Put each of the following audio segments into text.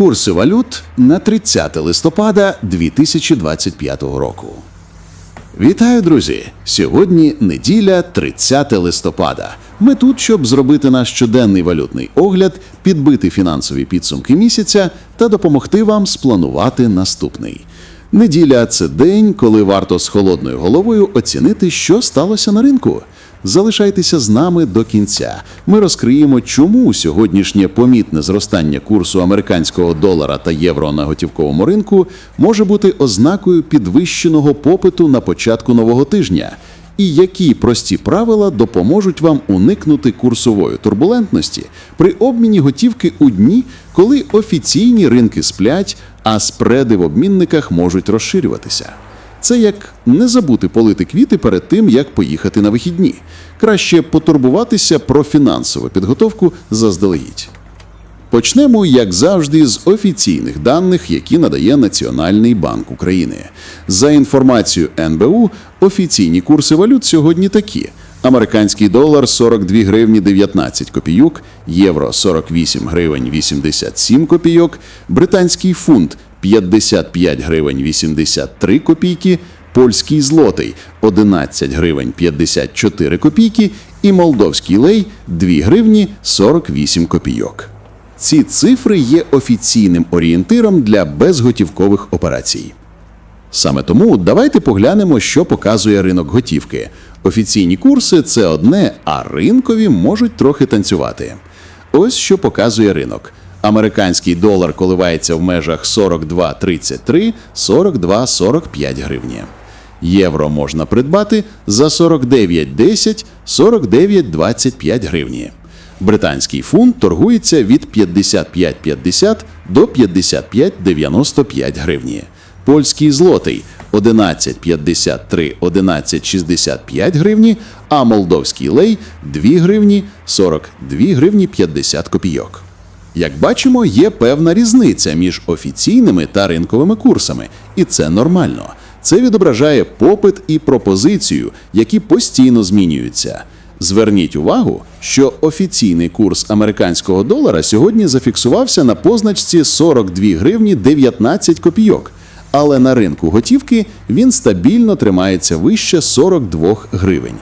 Курси валют на 30 листопада 2025 року. Вітаю, друзі! Сьогодні неділя, 30 листопада. Ми тут, щоб зробити наш щоденний валютний огляд, підбити фінансові підсумки місяця та допомогти вам спланувати наступний. Неділя це день, коли варто з холодною головою оцінити, що сталося на ринку. Залишайтеся з нами до кінця. Ми розкриємо, чому сьогоднішнє помітне зростання курсу американського долара та євро на готівковому ринку може бути ознакою підвищеного попиту на початку нового тижня, і які прості правила допоможуть вам уникнути курсової турбулентності при обміні готівки у дні, коли офіційні ринки сплять, а спреди в обмінниках можуть розширюватися. Це як не забути полити квіти перед тим, як поїхати на вихідні. Краще потурбуватися про фінансову підготовку заздалегідь. Почнемо, як завжди, з офіційних даних, які надає Національний банк України. За інформацією НБУ, офіційні курси валют сьогодні такі: американський долар 42 гривні 19 копійок, євро 48 гривень 87 копійок, британський фунт 55 гривень 83 копійки, польський злотий 11 гривень 54 копійки і молдовський лей 2 гривні 48 копійок. Ці цифри є офіційним орієнтиром для безготівкових операцій. Саме тому давайте поглянемо, що показує ринок готівки. Офіційні курси це одне, а ринкові можуть трохи танцювати. Ось що показує ринок. Американський долар коливається в межах 42,33, 42,45 гривні. Євро можна придбати за 49,10, 49,25 гривні. Британський фунт торгується від 55,50 до 55,95 гривні. Польський злотий 11,53, 11,65 гривні, а молдовський лей 2 гривні 42 гривні 50 копійок. Як бачимо, є певна різниця між офіційними та ринковими курсами, і це нормально. Це відображає попит і пропозицію, які постійно змінюються. Зверніть увагу, що офіційний курс американського долара сьогодні зафіксувався на позначці 42 гривні 19 копійок, але на ринку готівки він стабільно тримається вище 42 гривень.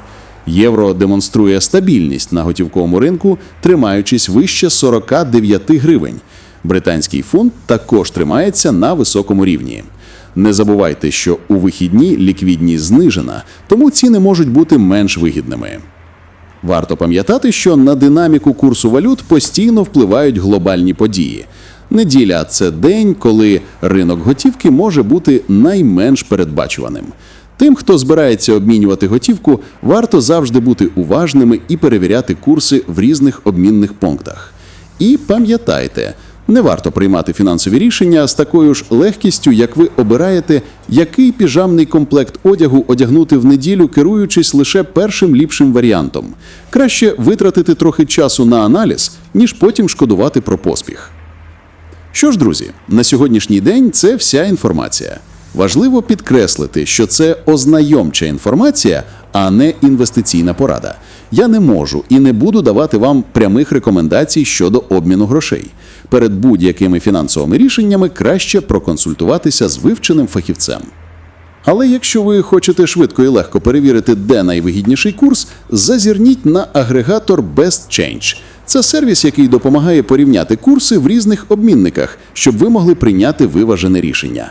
Євро демонструє стабільність на готівковому ринку, тримаючись вище 49 гривень. Британський фунт також тримається на високому рівні. Не забувайте, що у вихідні ліквідність знижена, тому ціни можуть бути менш вигідними. Варто пам'ятати, що на динаміку курсу валют постійно впливають глобальні події. Неділя це день, коли ринок готівки може бути найменш передбачуваним. Тим, хто збирається обмінювати готівку, варто завжди бути уважними і перевіряти курси в різних обмінних пунктах. І пам'ятайте, не варто приймати фінансові рішення з такою ж легкістю, як ви обираєте, який піжамний комплект одягу одягнути в неділю, керуючись лише першим ліпшим варіантом. Краще витратити трохи часу на аналіз, ніж потім шкодувати про поспіх. Що ж, друзі, на сьогоднішній день це вся інформація. Важливо підкреслити, що це ознайомча інформація, а не інвестиційна порада. Я не можу і не буду давати вам прямих рекомендацій щодо обміну грошей. Перед будь-якими фінансовими рішеннями краще проконсультуватися з вивченим фахівцем. Але якщо ви хочете швидко і легко перевірити, де найвигідніший курс, зазирніть на агрегатор Best Change. Це сервіс, який допомагає порівняти курси в різних обмінниках, щоб ви могли прийняти виважене рішення.